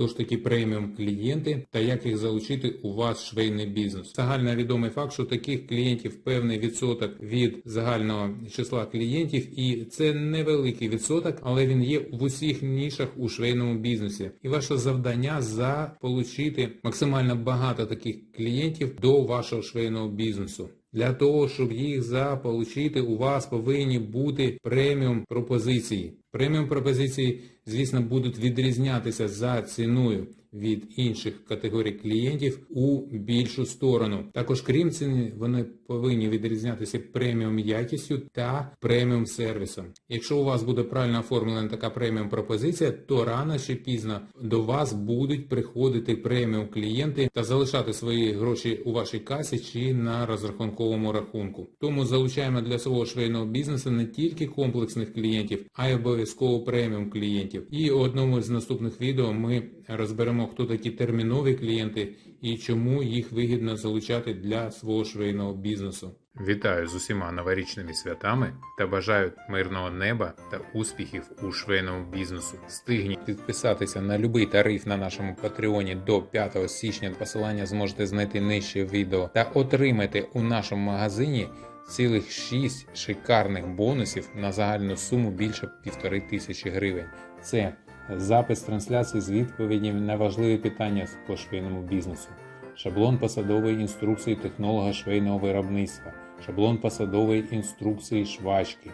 хто ж такі преміум клієнти та як їх залучити у ваш швейний бізнес. Загально відомий факт, що таких клієнтів певний відсоток від загального числа клієнтів, і це невеликий відсоток, але він є в усіх нішах у швейному бізнесі. І ваше завдання заполучити максимально багато таких клієнтів до вашого швейного бізнесу. Для того, щоб їх заполучити, у вас повинні бути преміум пропозиції. Преміум пропозиції, звісно, будуть відрізнятися за ціною від інших категорій клієнтів у більшу сторону. Також, крім ціни, вони повинні відрізнятися преміум якістю та преміум сервісом. Якщо у вас буде правильно оформлена така преміум пропозиція, то рано чи пізно до вас будуть приходити преміум клієнти та залишати свої гроші у вашій касі чи на розрахунковому рахунку. Тому залучаємо для свого швейного бізнесу не тільки комплексних клієнтів, а й обов'язково преміум клієнтів. І у одному з наступних відео ми розберемо, хто такі термінові клієнти і чому їх вигідно залучати для свого швейного бізнесу. Вітаю з усіма новорічними святами та бажаю мирного неба та успіхів у швейному бізнесу. Стигніть підписатися на будь-який тариф на нашому патреоні до 5 січня. Посилання зможете знайти нижче відео та отримати у нашому магазині цілих 6 шикарних бонусів на загальну суму більше півтори тисячі гривень. Це запис трансляції з відповідями на важливі питання по швейному бізнесу, шаблон посадової інструкції технолога швейного виробництва, шаблон посадової інструкції швачки.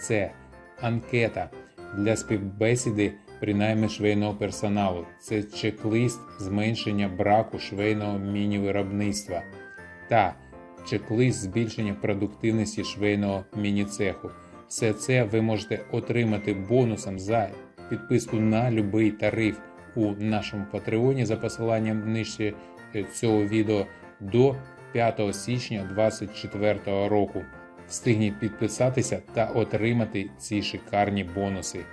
Це анкета для співбесіди при наймі швейного персоналу. Це чек-лист зменшення браку швейного міні-виробництва та чек-лист збільшення продуктивності швейного міні-цеху. Все це ви можете отримати бонусом за підписку на будь-який тариф у нашому Патреоні за посиланням нижче е, цього відео до 5 січня 2024 року. Встигніть підписатися та отримати ці шикарні бонуси.